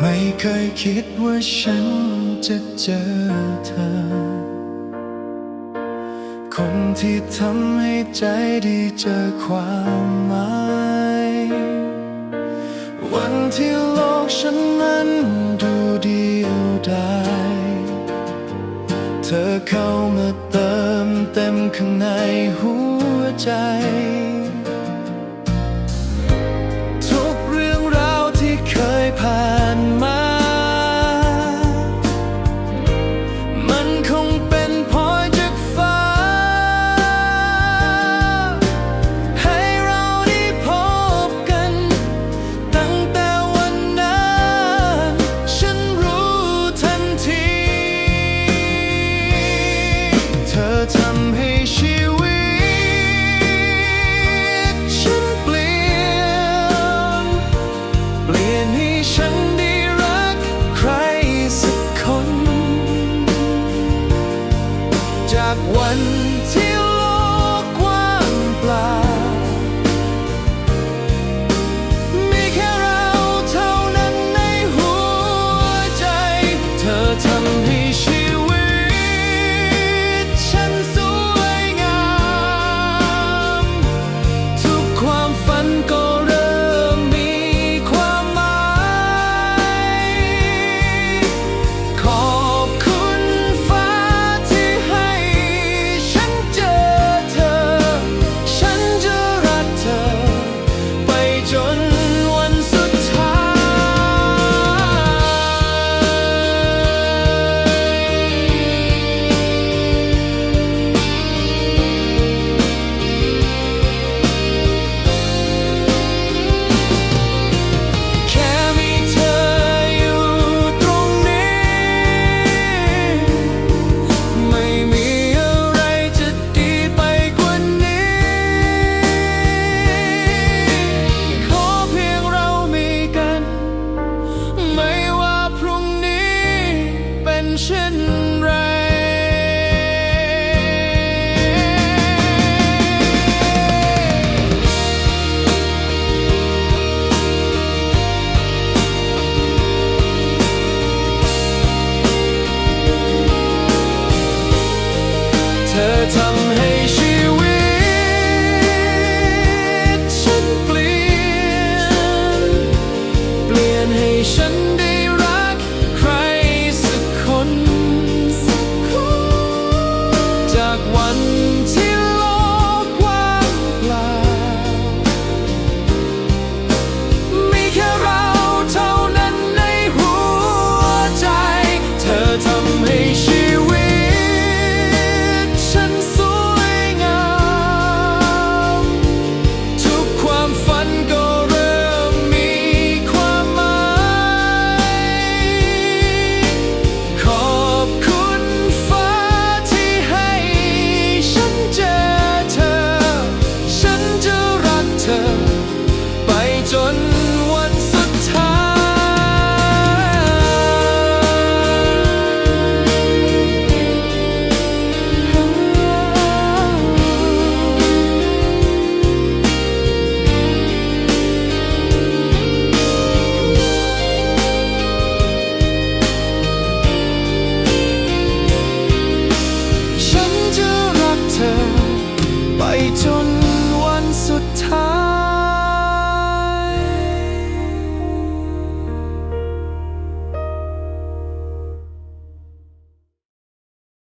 ไม่เคยคิดว่าฉันจะเจอเธอ คนที่ทำให้ใจดีเจอความหมาย วันที่โลกฉันนั้นดูเดียวดายเธอเข้ามาเติมเต็มข้างในหัวใจ ธอทำให้ชีวิตฉันเปลี่ยน เปลี่ยนให้ฉัน 是